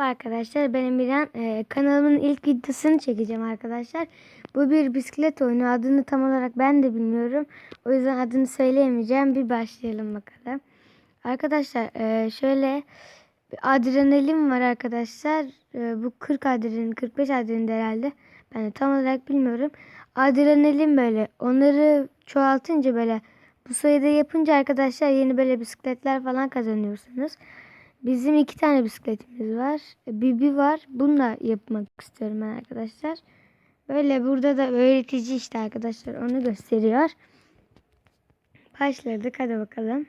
Arkadaşlar ben Emirhan. Ee, kanalımın ilk videosunu çekeceğim arkadaşlar. Bu bir bisiklet oyunu. Adını tam olarak ben de bilmiyorum. O yüzden adını söyleyemeyeceğim. Bir başlayalım bakalım. Arkadaşlar e, şöyle adrenalin var arkadaşlar. E, bu 40 adrenalin 45 adrenalin herhalde. Ben de tam olarak bilmiyorum. Adrenalin böyle. Onları çoğaltınca böyle bu sayıda yapınca arkadaşlar yeni böyle bisikletler falan kazanıyorsunuz. Bizim iki tane bisikletimiz var. Bibi var. Bununla yapmak istiyorum ben arkadaşlar. Böyle burada da öğretici işte arkadaşlar onu gösteriyor. Başladık hadi bakalım.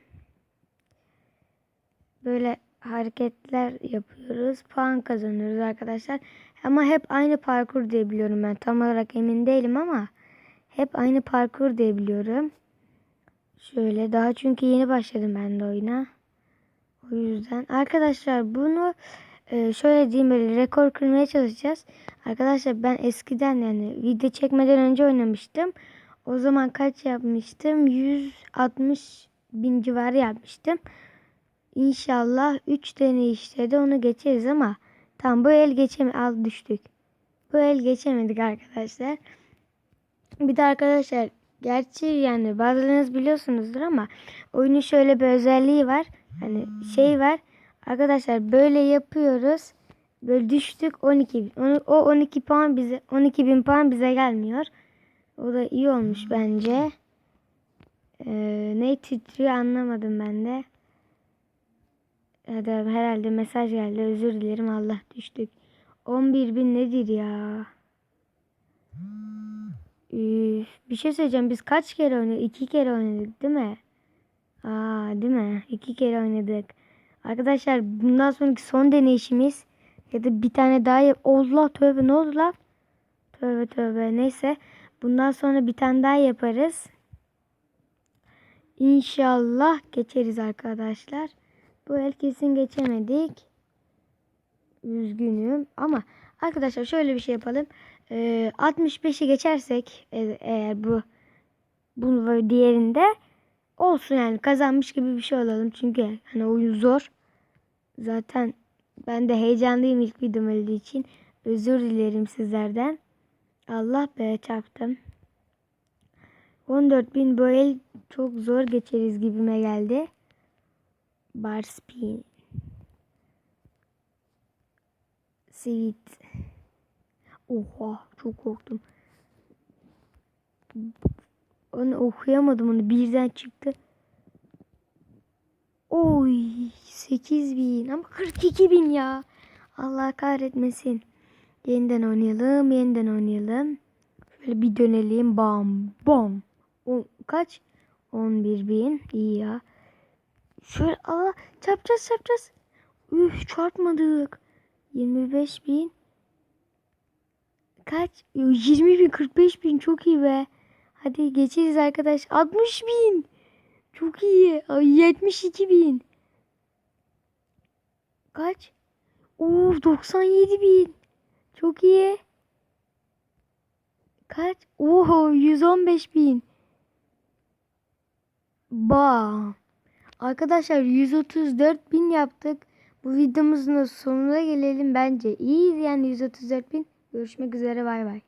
Böyle hareketler yapıyoruz. Puan kazanıyoruz arkadaşlar. Ama hep aynı parkur diye biliyorum ben. Tam olarak emin değilim ama hep aynı parkur diye biliyorum. Şöyle daha çünkü yeni başladım ben de oyuna. O yüzden arkadaşlar bunu e, şöyle diyeyim böyle rekor kırmaya çalışacağız. Arkadaşlar ben eskiden yani video çekmeden önce oynamıştım. O zaman kaç yapmıştım? 160 bin civarı yapmıştım. İnşallah 3 deneyişte de onu geçeriz ama tam bu el geçemedik. Al düştük. Bu el geçemedik arkadaşlar. Bir de arkadaşlar gerçi yani bazılarınız biliyorsunuzdur ama oyunun şöyle bir özelliği var. Hani şey var. Arkadaşlar böyle yapıyoruz. Böyle düştük 12 bin. Onu- O 12 puan bize 12 bin puan bize gelmiyor. O da iyi olmuş bence. Ee, ne titriyor anlamadım ben de. Hadi herhalde mesaj geldi. Özür dilerim Allah düştük. 11 bin nedir ya? Üf, bir şey söyleyeceğim. Biz kaç kere oynadık? İki kere oynadık değil mi? Aa, değil mi? İki kere oynadık. Arkadaşlar bundan sonraki son deneyişimiz ya da bir tane daha yap. Allah tövbe ne oldu lan? Tövbe tövbe neyse. Bundan sonra bir tane daha yaparız. İnşallah geçeriz arkadaşlar. Bu el kesin geçemedik. Üzgünüm ama arkadaşlar şöyle bir şey yapalım. Ee, 65'i geçersek e- eğer bu bunu diğerinde olsun yani kazanmış gibi bir şey olalım. Çünkü hani oyun zor. Zaten ben de heyecanlıyım ilk videom olduğu için. Özür dilerim sizlerden. Allah be çarptım. 14.000 bu el çok zor geçeriz gibime geldi. Bar spin. Sweet. Oha çok korktum. Onu okuyamadım onu birden çıktı. Oy 8 bin ama 42 bin ya. Allah kahretmesin. Yeniden oynayalım yeniden oynayalım. Şöyle bir dönelim bam bam. O, kaç? 11 bin iyi ya. Şöyle Allah çarpacağız çarpacağız. Üf çarpmadık. 25 bin. Kaç? 20 bin 45 bin çok iyi be. Hadi geçeriz arkadaş. 60 bin. Çok iyi. Ay, 72 bin. Kaç? Oo 97 bin. Çok iyi. Kaç? Oho 115 bin. Bam. Arkadaşlar 134 bin yaptık. Bu videomuzun da sonuna gelelim bence. İyiyiz yani 134 bin. Görüşmek üzere bay bay.